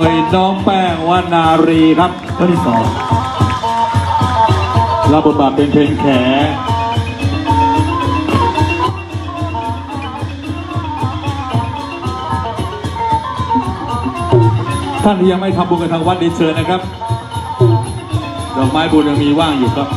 โดยน้องแป้งวานารีครับท่านที่สองรับบทบาทเป็นเพลงแขท่านที่ยังไม่ทำบุญกับทางวัดเรียนเชิญนะครับ ดอกไม้บุญยังมีว่างอยู่ครับ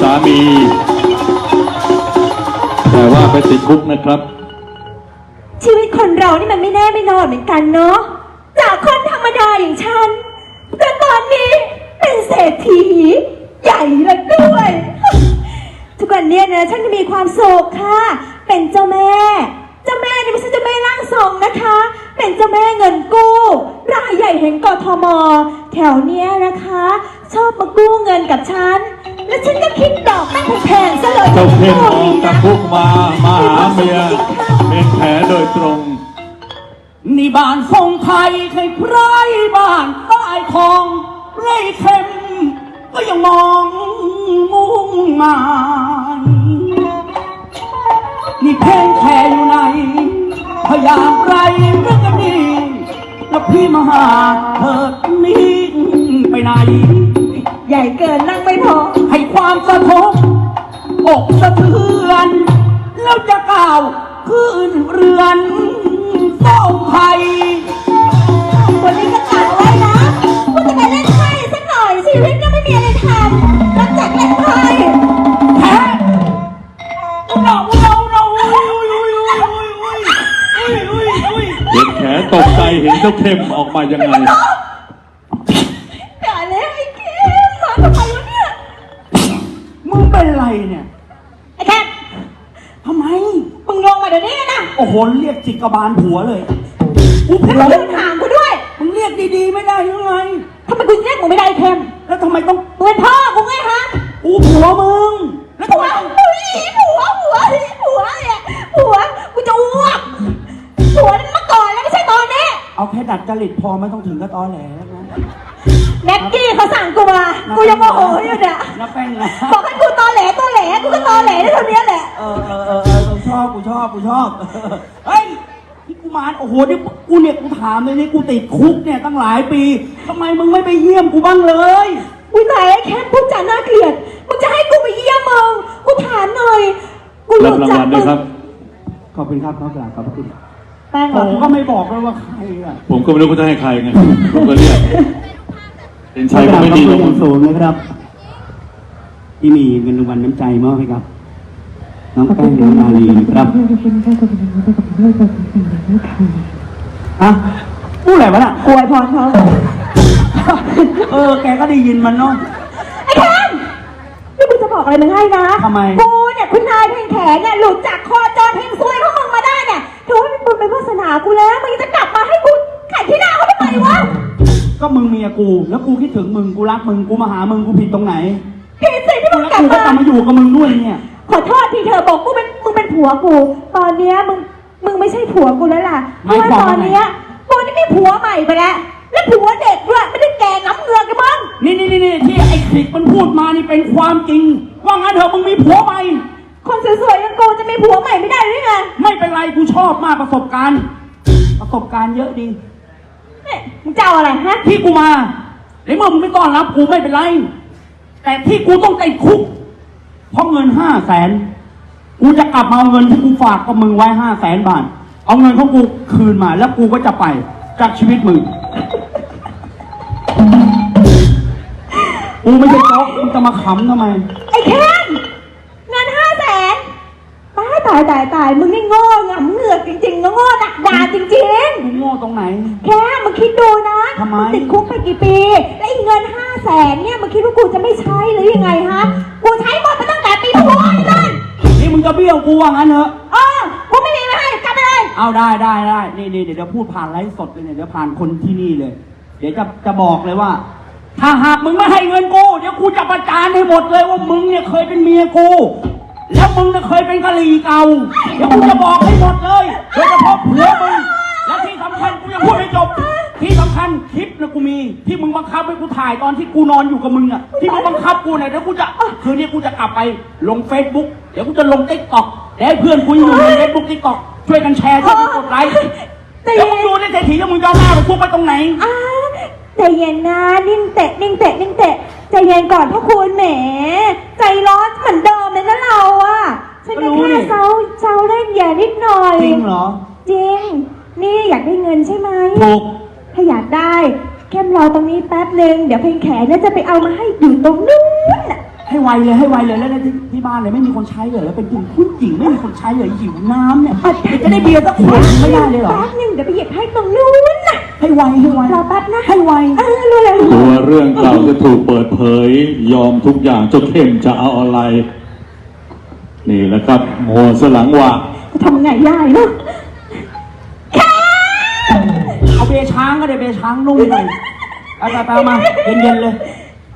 สามี แต่ว่าไปติดคุกนะครับ ชีวิตคนเรานี่มันไม่แน่ไม่นอนเหมือนกันเนาะ จากคนธรรมดาอย่างฉันแต่ตอนนี้เป็นเศรษฐีใหญ่แล้วด้วย ทุกวันเนี้ยนะฉันจะมีความสุขค่ะ เป็นเจ้าแม่ เจ้าแม่นี่ไม่ใช่เจ้าแม่ร่างทรงนะคะ เป็นเจ้าแม่เงินกู้ รายใหญ่แห่งกทม แถวเนี้ยนะคะ ชอบมากู้เงินกับฉัน และฉันก็คิดดอกตั้งแพงๆซะเลยเจ้าเข้มอโชอกดีจากนะคุกมามาหาเมียเป็นแผลโดยตรง นี่บ้านทรงไทยใครไพร่บ้านใต้ทองไร่เข็ม ก็ยังมองมุ่งหมายนี่เพลงแค่อยู่ไหนพยายามไรเรื่องกันดีแล้วพี่มาหาเถิดนิ่งไปไหน ใหญ่เกินนั่งไม่พอให้ ความสะทบอกสะเทือน แล้วจะก้าวขึ้นเรือนเฝ้าไทยวันนี้ก็กะไว้นะว่าจะไปเล่นไพ่สักหน่อยชีวิตก็ไม่มีอะไรทำนอกจากเล่นไพ่แพ้เราเราเราอุ้ยอุ้ยอุ้ยอุ้ยอุ้ยอุ้ยอุ้ยอุ้ยเห็นแผลตกใจเห็นเจ้าเข้มออกมายังไง เป็นไรเนี่ย ไอ้แคททำไม มึงลงมาเดี๋ยวนี้นะโอ้โหเรียกจิกกบาลผัวเลยกูแล้วผัวมึงเดินห่างกูด้วย มึงเรียกดีๆไม่ได้ยังไง ทำไมกูเรียกมึงไม่ได้ไอ้เข้มแล้วทำไมต้องมึงเป็นพ่อกูไงฮะกูผัวมึง แล้วทำผัไมวต้องอุ้ยผัวผัวผัวเนี่ยผัว กูจะอ้วกผัวนั้นเมื่อก่อนแล้วไม่ใช่ตอนนี้ เอาแค่ดัดจริตพอไม่ต้องถึงกับตอแหลแล้วนะ แม็กกี้เขาสั่งกูมา กูยังโมโหอยู่เนี่ยน้าแป้งนะบอกให้กูตอแหลตอแหลกูก็ตอแหลได้เท่านี้แหละ เออเออเออเออกูชอบกูชอบกูชอบเฮ้ยนี่กูมาโอ้โหนี่กูเนี่ยกูถามเลยนี่กูติดคุกเนี่ยตั้งหลายปีทำไมมึงไม่ไปเยี่ยมกูบ้างเลย อุ้ยตายไอ้แค่พูดจาน่าเกลียด มึงจะให้กูไปเยี่ยมมึง กูถามหน่อย กูรับรู้รางจักวัลมึด้วยงครับ ขอบคุณครับขอบคุณขอบคุณแป้งเหผรอมก็ไม่บอกเลยว่าใครอะผมก็ไม่รู้ว่าจะให้ใครไงผมก็เรียก เป็นชัยก็ไม่ดีหรอกขอบคุณสูงนะครับ ที่มีเงินรางวัลน้ำใจมอบให้ครับ น้องแป้งน้องนาลีนะครับอะพูดอะไรวะน่ะอวยพรเขาเออ แกก็ได้ยินมันเนาะไอ้แคนนี่กูจะบอกอะไรมึงให้นะทำไม กูเนี่ยคุณนายเพลงแขนเนี่ยหลุดจากคอจรเพลงซวยของมึงมาได้เนี่ยถือว่าเป็นบุญเป็นวาสนากูแล้วมึงจะกลับมาให้กูไข่ที่หน้าเขาทำไมวะ มึงเมียกู แล้วกูคิดถึงมึง กูรักมึง กูมาหามึง กูผิดตรงไหนผิดสิที่มึงแล้วกลับกูก็มา กลับมาอยู่กับมึงด้วยเนี่ย ขอโทษทีเธอบอกกูเป็นมึงเป็นผัวกู ตอนเนี้ยมึงมึงไม่ใช่ผัวกูแล้วล่ะเพไม่ราะว่าความตว่าอนไงเนี้ยกูนี่มีผัวใหม่ไปแล้ว และผัวเด็กด้วยไม่ได้แก่น้ำเงือกกันมั้งนี่นี่นี่ที่ไอ้คลิกมันพูดมานี่เป็นความจริง ว่างั้นเถอะมึงมีผัวใหม่ คนสวยๆอย่างกูจะมีผัวใหม่ไม่ได้หรือไงไม่เป็นไรกูชอบมากประสบการณ์ ประสบการณ์เยอะดีเนี่ย มึงจะเอาอะไรฮะ ที่กูมาในเมื่อมึงไม่ต้อนรับกูไม่เป็นไร แต่ที่กูต้องติดคุก เพราะเงินห้าแสนกูจะกลับมาเอาเงินที่กูฝากกับมึงไว้ห้าแสนบาท เอาเงินของกูคืนมา แล้วกูก็จะไปจากชีวิตมึง กูไม่ใช่โจ๊กมึงจะมาขำทำไม ไอ้เข้มเงินห้าแสนตายตายตายตายมึงนี่โง่งำเหงือก จริงๆนะโง่ดักดาจริงกูโง่ตรงไหน ๆ แค่มึงคิดดูนะทำไม งติดคุกไปกี่ปี แล้วไอ้เงินห้าแสนเนี่ยมึงคิดว่ากูจะไม่ใช้หรือยังไงฮะ กูใช้หมดไปตั้งแต่ปีพศนั่นนี่มึงจะเบี้ยวกูว่างั้นเหรอเออกูไม่มีมาให้กลับไปเลย เอาได้ได้ได้นี่นี่เดี๋ยวเดี๋ยวพูดผ่านไลฟ์สดเลยเนี่ยเดี๋ยวผ่านคนที่นี่เลย เดี๋ยวจะจะบอกเลยว่า ถ้าหากมึงไม่ให้เงินกู เดี๋ยวกูจะประจานให้หมดเลยว่ามึงเนี่ยเคยเป็นเมียกู แล้วมึงเนี่ยเคยเป็นกะหรี่เก่า เดี๋ยวกูจะบอกให้หมดเลยโดยเฉพาะผัวมึง และที่สำคัญกูยังพูดไม่จบ ที่สำคัญคลิปนะกูมี ที่มึงบังคับให้กูถ่ายตอนที่กูนอนอยู่กับมึงอะ ที่มึงบังคับกูเนี่ยเดี๋ยวกูจะคืนนี้กูจะกลับไปลงเฟซบุ๊กเดี๋ยวกูจะลงติ๊กต็อกเดี๋ยวให้เพื่อนกูอยู่ในเฟซบุ๊กติ๊กต็อกช่วยกันแชร์ช่วยกันกดไลค์ใจเดี๋ยวเย็มึงนดูในเศรษฐีแล้วมึงจะเอาหน้าไปพวกไปตรงไหน อ่าใจเย็นนะนิ่งเตะนิ่งเตะนิ่งเตะ ใจเย็นก่อนพ่อคุณแหม ใจร้อนเหมือนเดิมเลยนะเราอะฉันก็ก็รู้แค่นี่เซาเซาเล่นอย่านิดหน่อย จริงเหรอ จริง นี่อยากได้เงินใช่ไหมถูกถ้าอยากได้แค่รอตรงนี้แป๊บหนึ่งเดี๋ยวเพลงแขนเนี่ยจะไปเอามาให้อยู่ตรงนู้นน่ะให้ไวเลยให้ไวเลยแล้วที่ที่บ้านเลยไม่มีคนใช้เลยแล้วเป็นกลุ่มผู้หญิงไม่มีคนใช้เลยหิวน้ำเนี่ยจะได้เบียร์สักขวดไม่ได้เลยเหรอ แป๊บหนึ่งเดี๋ยวไปหยิบให้ตรงนู้นน่ะ ให้ไวให้ไวรอแป๊บนะให้ไวเออรู้แล้วรู้กลัแล้ววเรื่องเก่าจะถูกเปิดเผย ยอมทุกอย่างเจ้าเข้มจะเอาอะไร นี่แหละครับโมสลังว่าจะทำไงได้เนาะเอาเบียร์ช้างก็ได้เบียร์ช้างนุ่มหน่อยไปไปไปเอามาเย็นๆเลย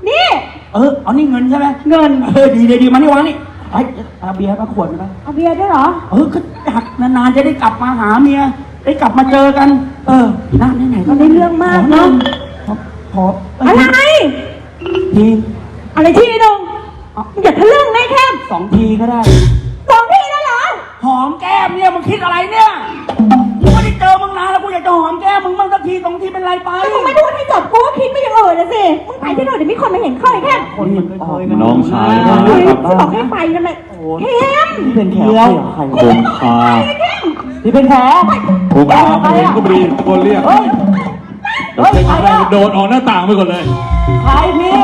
นี่ เออเอานี่เงินใช่ไหมเงินเออดีดีดีมานี่วางนี่ไอ้เอาเบียร์มาขวดไปเอาเบียร์ด้วยเหรอ เออก็อยากนานๆจะได้กลับมาหาเมีย ได้กลับมาเจอกัน เออนะไหนๆก็ได้เรื่องมากเนอะ ขอขออะไร ทีอะไรที่หนึ่งอย่าทะลึ่งนะแค่สองทีก็ได้สองทีแล้วเหรอ หอมแก้มเนี่ยมึงคิดอะไรเนี่ยกูไม่ได้เจอมึงนานแล้วกูอยากจะหอมแก้มมึงบ้างสักทีสองทีเป็นไรไปถ้ามึงไม่พูดให้จบกูก็คิดไม่ยังเออนะสิ มึงไปที่โน่นเดี๋ยวมีคนมาเห็นเข้าไอ้แค่คนมันเคยๆกันน้องชาย เฮ้ยนะครับจะบอกให้ไปกันเลยเข้มที่เป็นแขกใครใครคงคา ที่เป็นแขกคงคาผมก็ไม่ดีคนเรียกเฮ้ยเดี๋ยวเป็นอะไรโดดออกหน้าต่างไปก่อนเลยใครพี่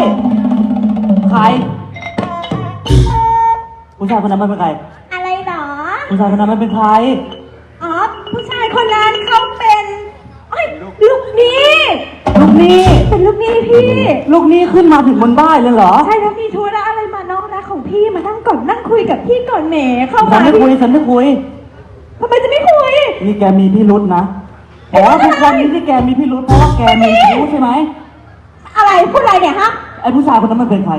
ใครผู้ชายคนนั้นมันเป็นใครอะไรเหรอ ผู้ชายคนนั้นมันเป็นใคร อ๋อ ผู้ชายคนนั้นเขาเป็นเอ้ยลูกหนี้ลูกหนี้เป็นลูกหนี้พี่ ลูกหนี้ขึ้นมาถึงบนบ้านเลยเหรอ ใช่แล้วมีธุระอะไรมาน้องรักของพี่มานั่งก่อนนั่งคุยกับพี่ก่อนแหมเข้าฉัมานไม่คุยฉันไม่คุย ทำไมจะไม่คุย นี่แกมีพิรุษนะอ๋อทุกวันนี้ที่แกมีพิรุษเพราะว่าแกมีคิ้วใช่ไหม อะไรพูดอะไรเนี่ยฮะ ไอ้ผู้ชายคนนั้นมันเป็นใคร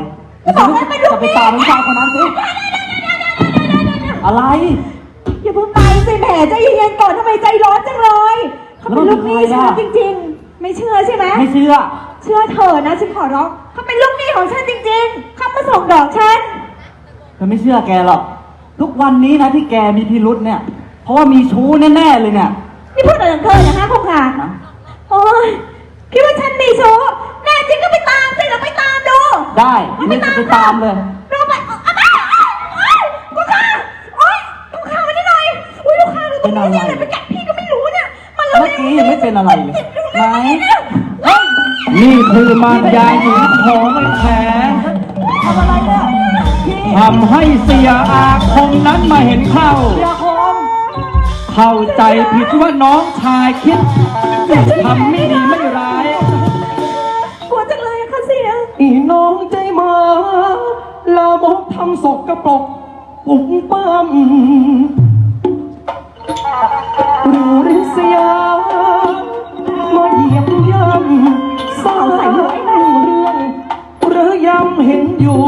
จะบอกว่าเป็นลูกจะไปหนี้ตามผู้ชายคนนั้นสิอะไร อย่าเพิ่งไปสิแหมใจเย็นๆก่อนทำไมใจร้อนจังเลยเขาเป็นลูกหนี้ฉันจริง ๆ ไม่เชื่อใช่ไหมไม่เชื่อ เชื่อเธอะนะฉันขอร้องเขาเป็นลูกหนี้ของฉันจริง ๆเขามาส่งดอกฉันฉันไม่เชื่อแกหรอก ทุกวันนี้นะที่แกมีพิรุษเนี่ยเพ ราะว่ามีชู้แน่ๆเลยเนี่ย นี่พูดอะไรของเธอนะคะพงค่ะนะโอ้ยคิดว่าฉันมีชู้แน่จริงก็ไปตามสิเราไปตามดูได้เอานี่จะไปตามเลยเราไปเอาเอาเอาเอาลูกค้าโอ๊ยลูกค้ามาได้หน่อยอุ้ยลูกค้าดูตรงนี้เนี่ยไปกัดพี่ก็ไม่รู้เนี่ยมันเมื่อกี้ยังไม่เป็นอะไรเลยไหนเฮ้ยนี่คือมารยาหญิงของไอ้แผลทำอะไรเนี่ยพี่ทำให้เสียอาคมนั้นมาเห็นเข้าเสียคม เข้าใจผิดว่าน้องชายคิดทำไม่ดีไม่ร้าย กลัวจังเลยอะค่ะเสีย อีน้องใจมาลามกทำศกกระปรกปุกปั้มรู้ริษยามาเหยียบย่ำสร้างเรื่องหรือย้ำเห็นอยู่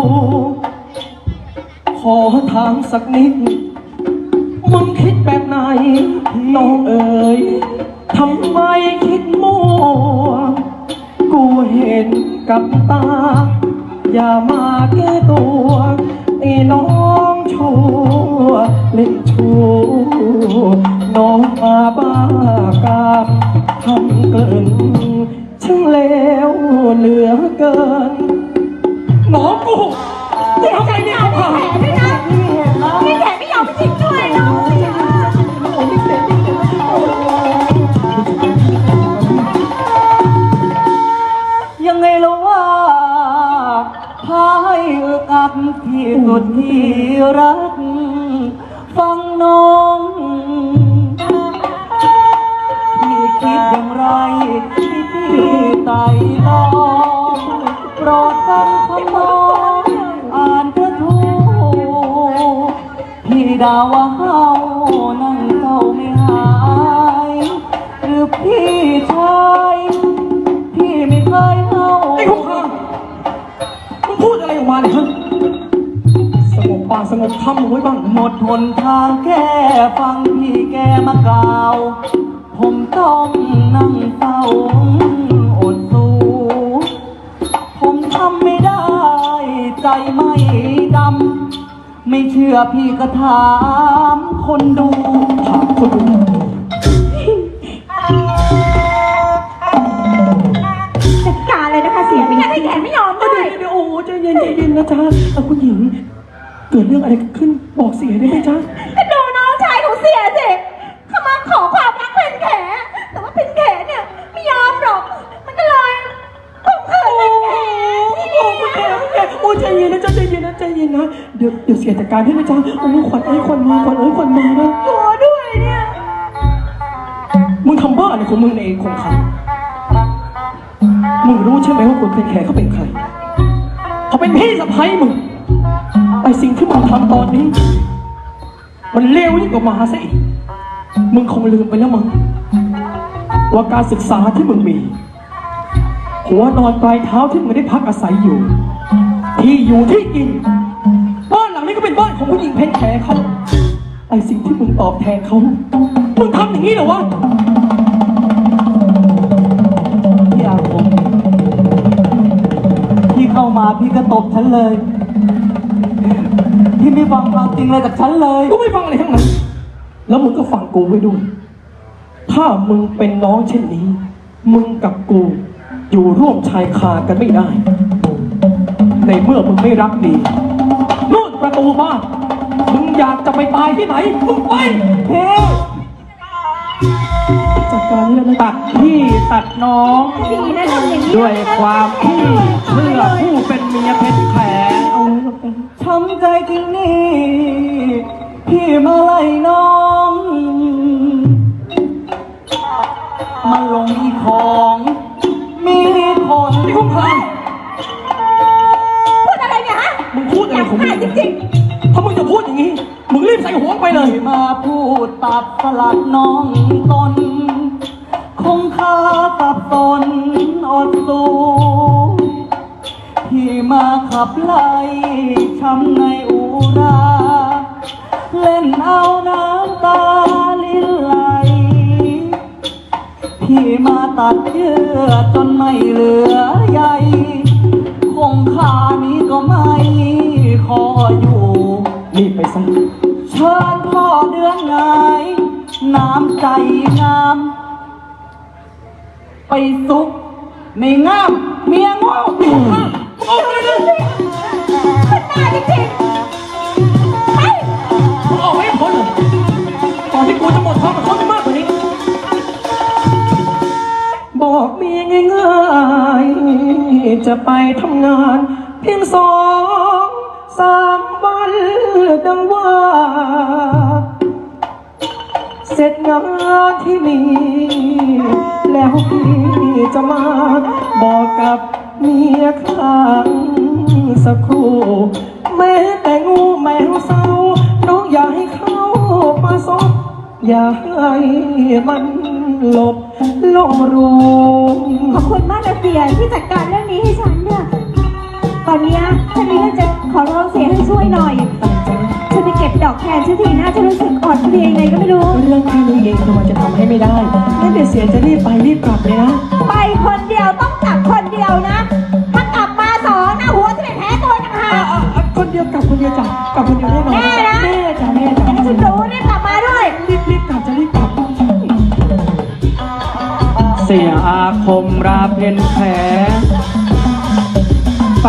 ขอถามสักนิด มึงคิดแบบไห นน้องเอ๋ยทำไมคิดมั่วกูเห็นกับตา อย่ามาแก้ตัวไอ้น้องชั่วเล่นชู้น้องมาบ้ากามทำเกินช่างแล้วเหลือเกิน น้องกูเสียใจเนี่ยแผล ที่รัก ฟังน้องพี่คิดอย่างไรที่พี่ไต่ตองโปรดฟังคำมองอ่านกระทู้พี่ดาว่า สงบคำเอาไว้บ้างหมดหนทางแก้ฟังพี่แกมากล่าว ผมต้องนั่งเศร้าอดสู้ผมทำไม่ได้ ใจไม่ดำ ไม่เชื่อพี่ก็ถามคนดูถามคนดูจัดการเลยนะคะเสียไม่งั้นให้แขนไม่ยอมเดี๋ด้วยยวเดี๋ยวโอ้โหใจเย็นใจเย็นนะจ๊ะเอาคุณหญิง เกิดเรื่องอะไรขึ้นบอกเสียได้ไหมจ๊ะก็ดูน้องชายของเสียสิเขามาขอความรักเป็นแขแต่ว่าเป็นแขเนี่ยไม่ยอมหรอก มันก็เลยข่มขืนเป็นแขโอ้โหคุณแม่คุณแม่โอ้ใจเย็นนะจ๊ะใจเย็นนะใจเย็นนะ เดี๋ยวเดี๋ยวเสียจัดการให้นะจ๊ะโอ้ขวัญเอ้ยขวัญมาขวัญเอ้ยขวัญมานะหัวด้วยเนี่ย มึงทำบ้าอะไรของมึงในเองคงคำมึงรู้ใช่ไหมว่าคนเป็นแขกเขาเป็นใคร เขาเป็นพี่สะใภ้มึง ไอสิ่งที่มึงทำตอนนี้ มันเลวยิ่งกว่ามาซะอีก มึงคงลืมไปแล้วมั้งว่าการศึกษาที่มึงมี หัวนอนปลายเท้าที่มึงได้พักอาศัยอยู่ ที่อยู่ที่กิน บ้านหลังนี้ก็เป็นบ้านของผู้หญิงเพนแขเขาไอสิ่งที่มึงตอบแทนเขา มึงทำอย่างนี้เหรอวะพี่อาคมพี่เข้ามาพี่ก็ตบฉันเลย พี่ไม่ฟังความจริงเลยจากฉันเลยกูไม่ฟังอะไรทั้งนั้น แล้วมึงก็ฟังกูไว้ด้วย ถ้ามึงเป็นน้องเช่นนี้ มึงกับกูอยู่ร่วมชายคากันไม่ได้ ในเมื่อมึงไม่รักดีนู่นประตูบ้านมึงอยากจะไปตายที่ไหน มึงไปเฮ้จัดการนี่แล้วนะตัดพี่ตัดน้องดีนะทำอย่างนี้ด้วยความที่เพื่อผู้เป็นเมียเพชรแขเลยละกันช้ำใจจริงนี่พี่มาไล่น้องมาลงอีของ มีคนนี่คุ้มครางพูดอะไรเนี่ยฮะมึงพูดอะไรของมึงจริงถ้ามึงจะพูดอย่างนี้ มึงรีบใส่หัวไปเลย มาพูดตัดสลัดน้องตน ขับไล่ช้ำในอุรา เล่นเอาน้ำตาลินไหลพี่มาตัดเยื่อจนไม่เหลือใยคงคานี้ก็ไม่ขออยู่รีบไปซะเชิญพ่อเดือนไงน้ำใจงาม ไปซุกในงามเมียง่อ อกไปเลยๆหน้าจริงๆไปมึงออกให้พ้นเลยก่อนที่กูจะหมดความกับเขาไปมากกว่านี้ บอกเมียง่ายๆ จะไปทำงาน เพียงสองสามวันดังว่า เสร็จงานที่มี แล้วพี่จะมาบอกกับ เมียข้างสักครู่แม้แต่งูแมวเศร้าน้องอย่าให้เข้ามาซบอย่าให้มันหลบลงรูขอบคุณมากนะเสียที่จัดการเรื่องนี้ให้ฉันเนี่ยตอนเนี้ยฉันมีเรื่องจะขอร้องเสียให้ช่วยหน่อย ฉันไปเก็บดอกแทนฉันทีนะฉันรู้สึกอ่อนเพลียยังไงก็ไม่รู้ เรื่องแค่นี้เองทำไมจะทำให้ไม่ได้งั้นเดี๋ยวเสียจะรีบไปรีบกลับเลยนะ ไปคนเดียวต้องกลับคนเดียวนะ ถ้ากลับมาสองนะหัวจะเป็นแพ้ตัวต่างหาอะกอะอะคนเดียวกลับคนเดียวจ้ะกลับคนเดียวแน่นอนแน่นะแน่จ้ะแน่จ้ะให้ฉันรู้รีบกลับมาด้วย รีบรีบกลับจะรีบกลับเสียอาคมราเพนแขไป